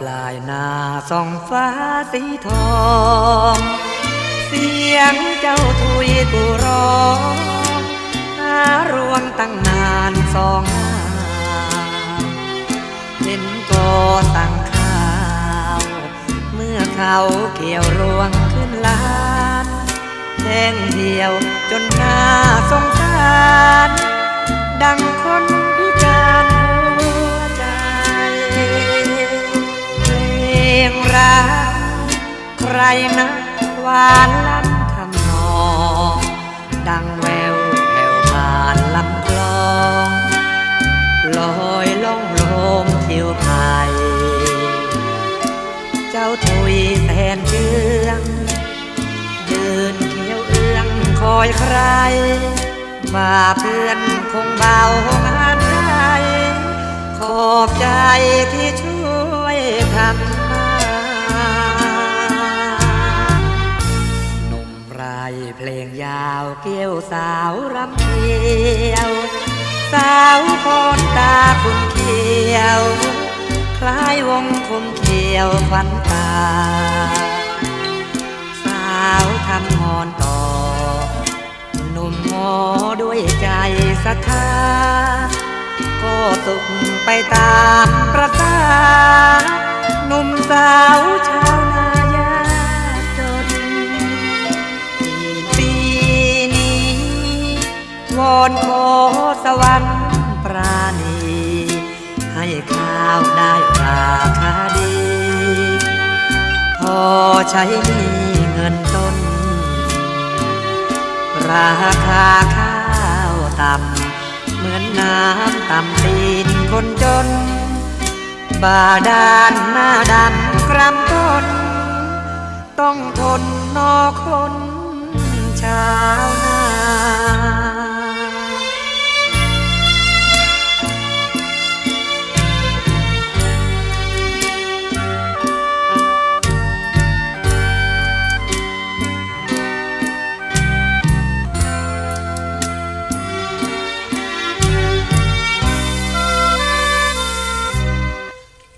ปลายนาส่องฟ้าสีทอง เสียงเจ้าทุยกูร้องหารวงตั้งนานสองหาเห็นก็สั่งข้าว เมื่อเขาเกี่ยวรวงขึ้นลานแทงเดียวจนน่าสงสาร ดังคน นะหวานล้ำทำนอง ดังแววแผ่วผ่านลำคลองลอยล่องลมทิวไทยเจ้าทุยแสนเชื่องยืนเขียวเอื้องคอยใครมาเพื่อนคงเบางานไทยขอบใจที่ช่วยทำ เกี่ยวสาวรำเกียว สาวพรตาคุณเขียว คล้ายวงคมเขียวฟันตา สาวทำงอนต่อ หนุ่มงอด้วยใจศรัทธาก็สุขไปตามประสาหนุ่มสาวชาว นขอสวรรค์ปราณี ให้ข้าวได้ราคาดี พอใช้นี้เงินต้น ราคาข้าวต่ำ เหมือนน้ำต่ำตีนคนจน บาดาลหน้าดำครำต้น ต้องทนนอคนชา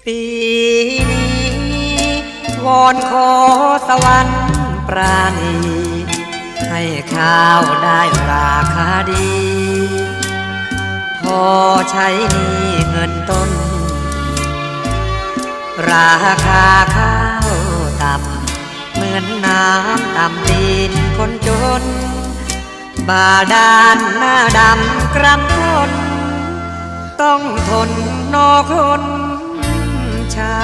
ปีนี้วอนขอสวรรค์ปราณี ให้ข้าวได้ราคาดี พอใช้นี้เงินต้น ราคาข้าวต่ำเหมือนน้ำต่ำตีนคนจน บาดาลหน้าดำกรำคน ต้องทนนอคน ชาว